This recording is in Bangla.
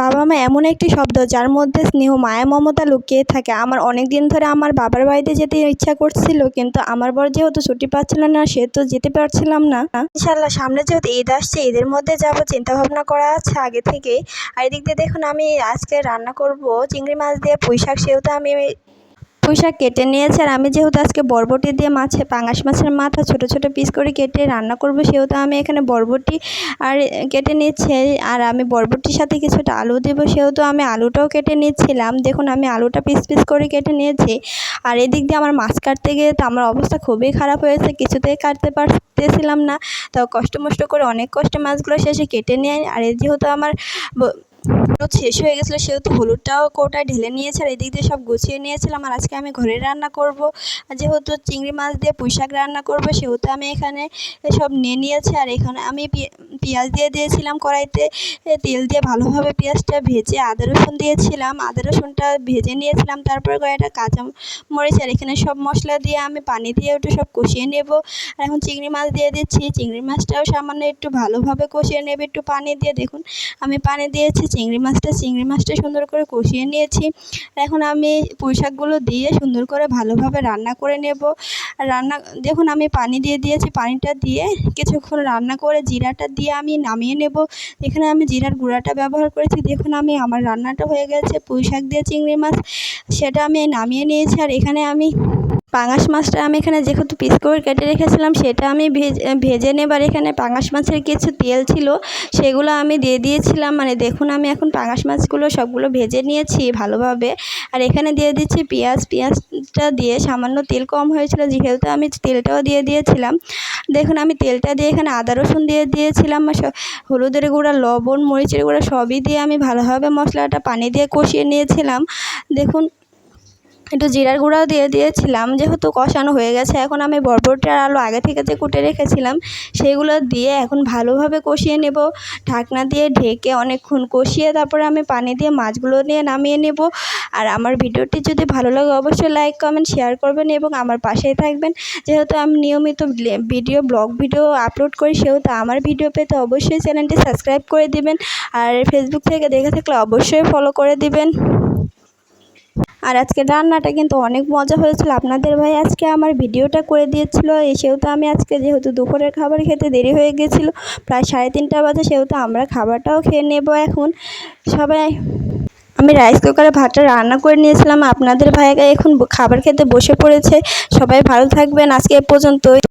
বাবা মা এমন একটি শব্দ যার মধ্যে স্নেহ, মায়া, মমতা লুকিয়ে থাকে। আমার অনেক দিন ধরে আমার বাবার বাড়িতে যেতে ইচ্ছা করছিল, কিন্তু আমার বর যেহেতু ছুটি পাচ্ছিল না, সে তো যেতে পারছিলাম না। ইনশাল্লাহ সামনে যেহেতু ঈদ আসছে, ঈদের মধ্যে যাব চিন্তা ভাবনা করা আছে আগে থেকে আর এদিক দিয়ে দেখুন, আমি আজকে রান্না করব চিংড়ি মাছ দিয়ে পুঁই শাক সেহেতু আমি পুঁই শাক কেটে নিয়েছে আর আমি যেহেতু আজকে বরবটি দিয়ে মাছে, পাঙাশ মাছের মাথা ছোট ছোট পিস করে কেটে রান্না করব, সেহেতু আমি এখানে বরবটি আর কেটে নিচ্ছে। আর আমি বরবটির সাথে কিছুটা আলু দেবো, সেহেতু আমি আলুটাও কেটে নিচ্ছিলাম। দেখুন, আমি আলুটা পিস পিস করে কেটে নিয়েছি। আর এদিক দিয়ে আমার মাছ কাটতে গিয়ে তো আমার অবস্থা খুবই খারাপ হয়েছে, কিছুতেই কাটতে পারতেছিলাম না। তো কষ্ট মষ্ট করে অনেক কষ্টে মাছগুলো শেষে কেটে নিয়ে, আর যেহেতু আমার শেষ হয়ে গেছিল, সেহেতু হলুদটাও কৌটায় ঢেলে নিয়েছে আর এদিক দিয়ে সব গুছিয়ে নিয়েছিলাম আর আজকে আমি ঘরে রান্না করব। যেহেতু চিংড়ি মাছ দিয়ে পুঁই শাক রান্না করব, সেহেতু আমি এখানে সব নিয়ে নিয়েছি আর এখানে আমি পেঁয়াজ দিয়ে দিয়েছিলাম কড়াইতে। তেল দিয়ে ভালোভাবে পেঁয়াজটা ভেজে আদা রসুন দিয়েছিলাম। আদা রসুনটা ভেজে নিয়েছিলাম, তারপর কয়েকটা কাঁচা মরিচ আর এখানে সব মশলা দিয়ে আমি পানি দিয়ে একটু সব কষিয়ে নেব। আর এখন চিংড়ি মাছ দিয়ে দিচ্ছি, চিংড়ি মাছটাও সামান্য একটু ভালোভাবে কষিয়ে নেবে, একটু পানি দিয়ে। দেখুন, আমি পানি দিয়েছি চিংড়ি মাছটা চিংড়ি মাছটা সুন্দর করে কষিয়ে নিয়েছি। এখন আমি পুঁই শাকগুলো দিয়ে সুন্দর করে ভালোভাবে রান্না করে নেব। রান্না, দেখুন আমি পানি দিয়ে দিয়েছি, পানিটা দিয়ে কিছুক্ষণ রান্না করে জিরাটা দিয়ে আমি নামিয়ে নেব। এখানে আমি জিরার গুঁড়াটা ব্যবহার করেছি। দেখুন আমি আমার রান্নাটা হয়ে গেছে, পুঁই শাক দিয়ে চিংড়ি মাছ, সেটা আমি নামিয়ে নিয়েছি। আর এখানে আমি পাঙাশ মাছটা আমি এখানে যেহেতু পিস করে কেটে রেখেছিলাম, সেটা আমি ভেজে ভেজে নেবার এখানে পাঙাশ মাছের কিছু তেল ছিল, সেগুলো আমি দিয়ে দিয়েছিলাম। মানে দেখুন, আমি এখন পাঙাশ মাছগুলো সবগুলো ভেজে নিয়েছি ভালোভাবে। আর এখানে দিয়ে দিচ্ছি পেঁয়াজ। পেঁয়াজটা দিয়ে সামান্য তেল কম হয়েছিল, যেহেতু আমি তেলটাও দিয়ে দিয়েছিলাম। দেখুন, আমি তেলটা দিয়ে এখানে আদা রসুন দিয়ে দিয়েছিলাম হলুদের গুঁড়া, লবণ, মরিচের গুঁড়া সবই দিয়ে আমি ভালোভাবে মশলাটা পানি দিয়ে কষিয়ে নিয়েছিলাম। দেখুন একটু জিরার গুঁড়াও দিয়ে দিয়েছিলাম, যেহেতু কষানো হয়ে গেছে, এখন আমি বরবটি আর আলু আগে থেকে যে কুটে রেখেছিলাম, সেগুলো দিয়ে এখন ভালোভাবে কষিয়ে নেব। ঢাকনা দিয়ে ঢেকে অনেকক্ষণ কষিয়ে তারপরে আমি পানি দিয়ে মাছগুলো নিয়ে নামিয়ে নেব। আর আমার ভিডিওটি যদি ভালো লাগে, অবশ্যই লাইক, কমেন্ট, শেয়ার করবেন এবং আমার পাশেই থাকবেন। যেহেতু আমি নিয়মিত ভিডিও, ব্লগ ভিডিও আপলোড করি, সেহেতু আমার ভিডিও পেতে অবশ্যই চ্যানেলটি সাবস্ক্রাইব করে দিবেন। আর ফেসবুক থেকে দেখে থাকলে অবশ্যই ফলো করে দিবেন। আর আজকে রান্নাটা কিন্তু অনেক মজা হয়েছিল। আপনাদের ভাই আজকে আমার ভিডিওটা করে দিয়েছিল। এই সেহেতু আমি আজকে যেহেতু দুপুরের খাবার খেতে দেরি হয়ে গেছিল, প্রায় সাড়ে তিনটা বাজে, সেহেতু আমরা খাবারটাও খেয়ে নেব এখন। সবাই, আমি রাইস কুকারে ভাতটা রান্না করে নিয়েছিলাম। আপনাদের ভাইয়া এখন খাবার খেতে বসে পড়েছে। সবাই ভালো থাকবেন। আজকে এ পর্যন্তই।